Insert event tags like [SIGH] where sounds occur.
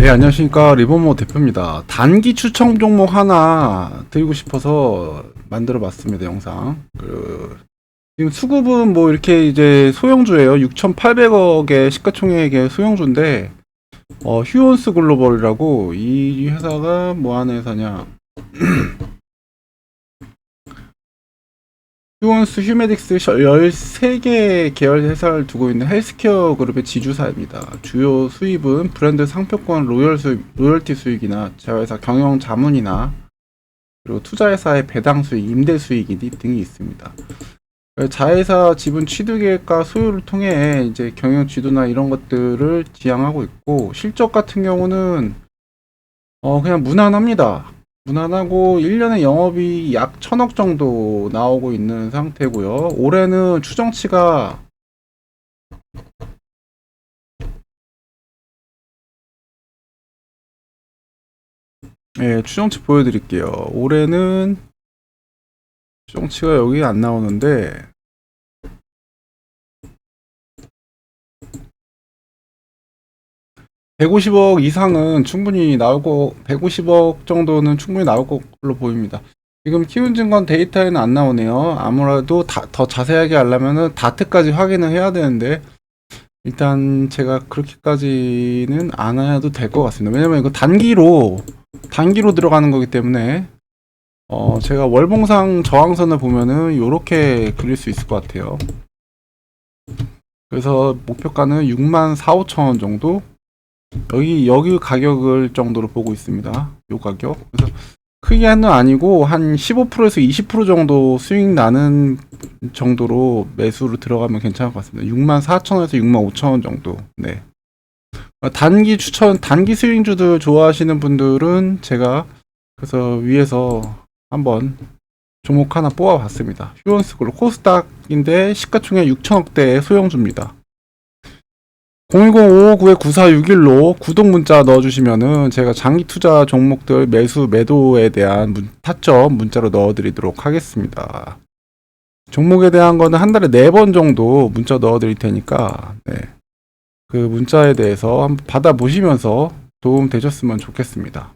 네, 안녕하십니까. 리본모 대표입니다. 단기 추천 종목 하나 드리고 싶어서 만들어 봤습니다, 영상. 그, 지금 수급은 뭐 이렇게 이제 소형주예요. 6,800억의 시가총액의 소형주인데, 어, 휴원스 글로벌이라고 이 회사가 뭐 하는 회사냐. [CLEARS THROAT] 휴원스 휴메딕스 13개 계열 회사를 두고 있는 헬스케어 그룹의 지주사입니다. 주요 수입은 브랜드 상표권 로열 수입, 로열티 수익이나 자회사 경영 자문이나 그리고 투자회사의 배당 수익, 임대 수익 등이 있습니다. 자회사 지분 취득액과 소유를 통해 이제 경영 지도나 이런 것들을 지향하고 있고 실적 같은 경우는 어 그냥 무난합니다. 무난하고 1년에 영업이 약 천억 정도 나오고 있는 상태고요. 올해는 추정치가 예, 추정치 보여드릴게요. 올해는 추정치가 여기 안 나오는데 150억 이상은 충분히 나오고 150억 정도는 충분히 나올 걸로 보입니다. 지금 키움증권 데이터에는 안 나오네요. 아무래도 다, 더 자세하게 하려면은 다트까지 확인을 해야 되는데 일단 제가 그렇게까지는 안 해도 될 것 같습니다. 왜냐면 이거 단기로 단기로 들어가는 거기 때문에 어 제가 월봉상 저항선을 보면은 요렇게 그릴 수 있을 것 같아요. 그래서 목표가는 6만 4, 5천 원 정도 여기 여기 가격을 정도로 보고 있습니다. 요 가격. 그래서 크게는 아니고 한 15%에서 20% 정도 수익 나는 정도로 매수로 들어가면 괜찮을 것 같습니다. 6만 4천 원에서 6만 5천 원 정도. 네. 어, 단기 추천, 단기 수익주들 좋아하시는 분들은 제가 그래서 위에서 한번 종목 하나 뽑아봤습니다. 휴원스그룹 코스닥인데 시가총액 6천억대의 소형주입니다. 010-559-9461로 구독 문자 넣어주시면은 제가 장기 투자 종목들 매수 매도에 대한 문- 타점 문자로 넣어드리도록 하겠습니다. 종목에 대한 거는 한 달에 네 번 정도 문자 넣어드릴 테니까 네. 그 문자에 대해서 한번 받아보시면서 도움 되셨으면 좋겠습니다.